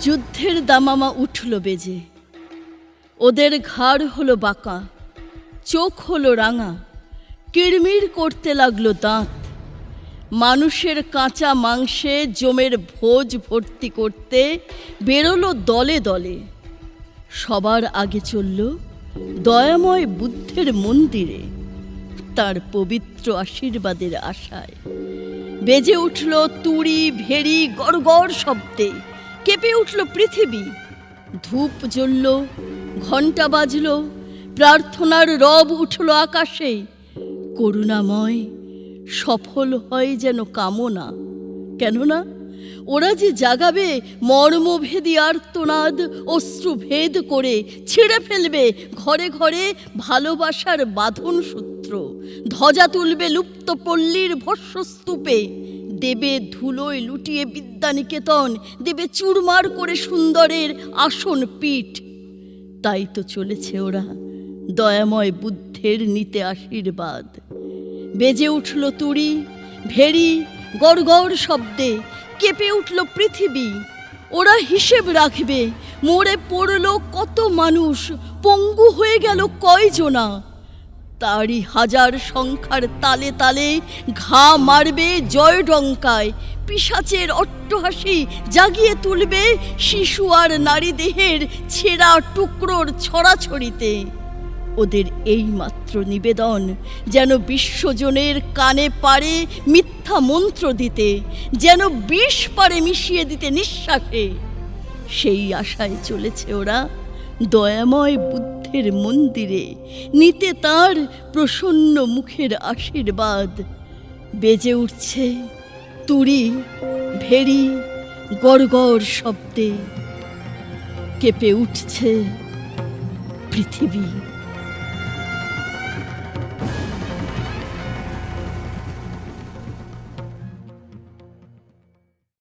যুদ্ধের দামামা উঠল বেজে। ওদের ঘাড় হলো বাঁকা, চোখ হলো রাঙা কিড়মির করতে লাগল দাঁত। মানুষের কাঁচা মাংসে জমের ভোজ ভর্তি করতে বেরোলো দলে দলে। সবার আগে চলল দয়াময় বুদ্ধের মন্দিরে, তার পবিত্র আশীর্বাদের আশায়। বেজে উঠল তুড়ি ভেড়ি গড়গড় শব্দে। কেঁপে উঠল পৃথিবী। ধূপ জ্বলল, ঘণ্টা বাজল, প্রার্থনার রব উঠল আকাশে। করুণাময়, সফল হয় যেন কামনা। কেননা, ওরা যে জাগাবে মর্মভেদী আর্তনাদ, অশ্রুভেদ করে ছিঁড়ে ফেলবে ঘরে ঘরে ভালোবাসার বাঁধন সূত্র ধ্বজা তুলবে লুপ্ত পল্লীর ভস্যস্তূপে দেবে ধুলোয় লুটিয়ে বিদ্যানিকেতন, দেবে চুরমার করে সুন্দরের আসন পিঠ। তাই তো চলেছে ওরা, দয়াময় বুদ্ধের নিতে আশীর্বাদ। বেজে উঠল তুড়ি ভেড়ি গড়গড় শব্দে, কেঁপে উঠল পৃথিবী। ওরা হিসেব রাখবে, মরে পড়ল কত মানুষ, পঙ্গু হয়ে গেল কয়জনা। তারই হাজার সংখ্যার তালে তালে ঘা মারবে জয় ডঙ্কায় পিসাচের অট্টহাসি জাগিয়ে তুলবে শিশু আর নারী দেহের ছেঁড়া টুকরোর ছড়াছড়িতে। ওদের এই মাত্র নিবেদন, যেন বিশ্বজনের কানে পারে মিথ্যা মন্ত্র দিতে, যেন বিষ পারে মিশিয়ে দিতে নিঃশ্বাসে। সেই আশায় চলেছে ওরা দয়াময় বুদ্ধের মন্দিরে, নিতে তার প্রসন্ন মুখের আশীর্বাদ। বেজে উঠছে তুড়ি, ভেড়ি, গড়গড় শব্দে, কেঁপে উঠছে পৃথিবী।